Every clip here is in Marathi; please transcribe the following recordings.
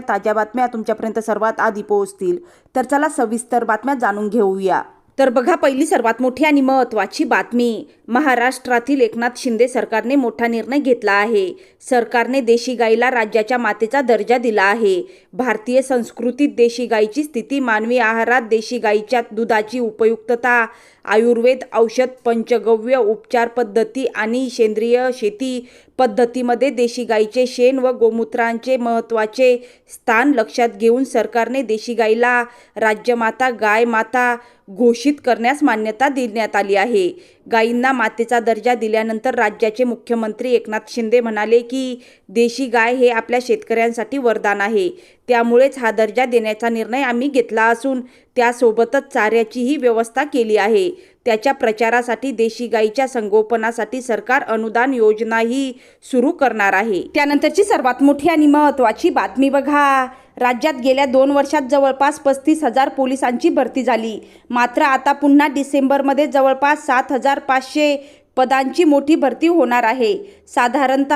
ताज्या बातम्या तुमच्यापर्यंत सर्वात आधी पोहोचतील. तर चला सविस्तर बातम्या जाणून घेऊया. तर बघा पहिली सर्वात मोठी आणि महत्त्वाची बातमी. महाराष्ट्रातील एकनाथ शिंदे सरकारने मोठा निर्णय घेतला आहे. सरकारने देशी गाईला राज्याच्या मातेचा दर्जा दिला आहे. भारतीय संस्कृतीत देशी गाईची स्थिती मानवी आहारात देशी गाईच्या दुधाची उपयुक्तता आयुर्वेद औषध पंचगव्य उपचार पद्धती आणि सेंद्रिय शेती पद्धतीमध्ये देशी गाईचे शेण व गोमूत्रांचे महत्त्वाचे स्थान लक्षात घेऊन सरकारने देशी गाईला राज्यमाता गाय माता घोषित करण्यास मान्यता देण्यात आली आहे. गायींना मातेचा दर्जा दिल्यानंतर राज्याचे मुख्यमंत्री एकनाथ शिंदे म्हणाले की देशी गाय हे आपल्या शेतकऱ्यांसाठी वरदान आहे. त्यामुळेच हा दर्जा देण्याचा निर्णय आम्ही घेतला असून त्यासोबतच चाऱ्याचीही व्यवस्था केली आहे. त्याच्या प्रचारासाठी देशी गाईच्या संगोपनासाठी सरकार अनुदान योजनाही सुरू करणार आहे. त्यानंतरची सर्वात मोठी आणि महत्त्वाची बातमी बघा. राज्यात गेल्या दोन वर्षात जवळपास पस्तीस हजार पोलिसांची भरती झाली. मात्र आता पुन्हा डिसेंबरमध्ये जवळपास सात हजार पाचशे पदांची मोठी भरती होणार आहे. साधारणत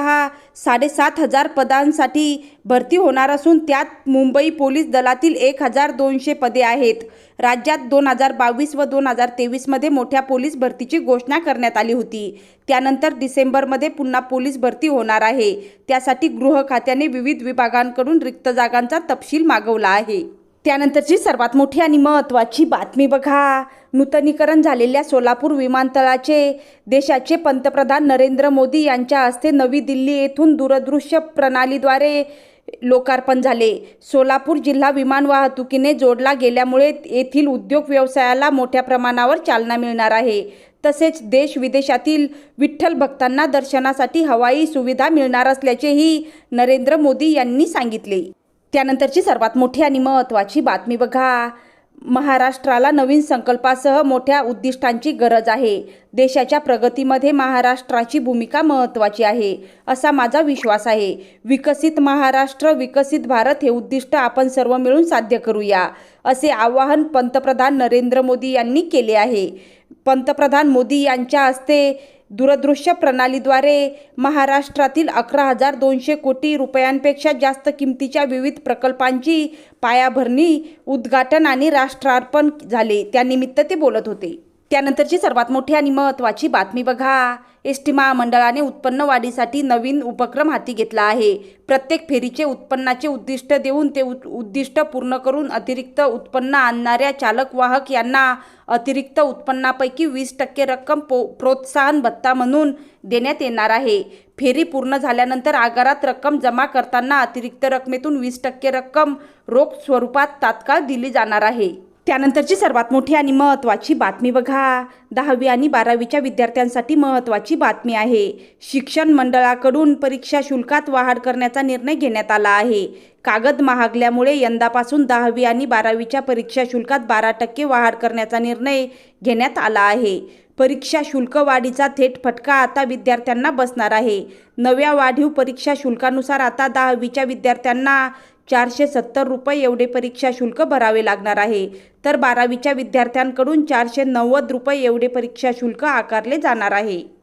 साडेसात हजार पदांसाठी भरती होणार असून त्यात मुंबई पोलीस दलातील एक हजार दोनशे पदे आहेत. राज्यात दोन हजार बावीस व दोन हजार तेवीसमध्ये मोठ्या पोलीस भरतीची घोषणा करण्यात आली होती. त्यानंतर डिसेंबरमध्ये पुन्हा पोलीस भरती होणार आहे. त्यासाठी गृह खात्याने विविध विभागांकडून रिक्त जागांचा तपशील मागवला आहे. त्यानंतरची सर्वात मोठी आणि महत्त्वाची बातमी बघा. नूतनीकरण झालेल्या सोलापूर विमानतळाचे देशाचे पंतप्रधान नरेंद्र मोदी यांच्या हस्ते नवी दिल्ली येथून दूरदृश्य प्रणालीद्वारे लोकार्पण झाले. सोलापूर जिल्हा विमान वाहतुकीने जोडला गेल्यामुळे येथील उद्योग व्यवसायाला मोठ्या प्रमाणावर चालना मिळणार आहे. तसेच देश विदेशातील विठ्ठल भक्तांना दर्शनासाठी हवाई सुविधा मिळणार असल्याचेही नरेंद्र मोदी यांनी सांगितले. त्यानंतरची सर्वात मोठी आणि महत्त्वाची बातमी बघा. महाराष्ट्राला नवीन संकल्पासह मोठ्या उद्दिष्टांची गरज आहे. देशाच्या प्रगतीमध्ये महाराष्ट्राची भूमिका महत्त्वाची आहे असा माझा विश्वास आहे. विकसित महाराष्ट्र विकसित भारत हे उद्दिष्ट आपण सर्व मिळून साध्य करूया असे आवाहन पंतप्रधान नरेंद्र मोदी यांनी केले आहे. पंतप्रधान मोदी यांच्या हस्ते दूरदृश्य प्रणालीद्वारे महाराष्ट्रातील अकरा हजार दोनशे कोटी रुपयांपेक्षा जास्त किमतीच्या विविध प्रकल्पांची पायाभरणी उद्घाटन आणि राष्ट्रार्पण झाले. त्यानिमित्त ते बोलत होते. त्यानंतरची सर्वात मोठी आणि महत्त्वाची बातमी बघा. एस टी महामंडळाने उत्पन्न वाढीसाठी नवीन उपक्रम हाती घेतला आहे. प्रत्येक फेरीचे उत्पन्नाचे उद्दिष्ट देऊन ते उद्दिष्ट पूर्ण करून अतिरिक्त उत्पन्न आणणाऱ्या चालक वाहक यांना अतिरिक्त उत्पन्नापैकी वीस टक्के रक्कम पो प्रोत्साहन भत्ता म्हणून देण्यात येणार आहे. फेरी पूर्ण झाल्यानंतर आगारात रक्कम जमा करताना अतिरिक्त रकमेतून वीस टक्के रक्कम रोख स्वरूपात तात्काळ दिली जाणार आहे. त्यानंतरची सर्वात मोठी आणि महत्त्वाची बातमी बघा. दहावी आणि बारावीच्या विद्यार्थ्यांसाठी महत्त्वाची बातमी आहे. शिक्षण मंडळाकडून परीक्षा शुल्कात वाढ करण्याचा निर्णय घेण्यात आला आहे. कागद महागल्यामुळे यंदापासून दहावी आणि बारावीच्या परीक्षा शुल्कात बारा टक्के वाढ करण्याचा निर्णय घेण्यात आला आहे. परीक्षा शुल्क वाढीचा थेट फटका आता विद्यार्थ्यांना बसणार आहे. नव्या वाढीव परीक्षा शुल्कानुसार आता दहावीच्या विद्यार्थ्यांना चारशे सत्तर रुपये एवढे परीक्षा शुल्क भरावे लागणार आहे. तर बारावीच्या विद्यार्थ्यांकडून चारशे नव्वद रुपये एवढे परीक्षा शुल्क आकारले जाणार आहे.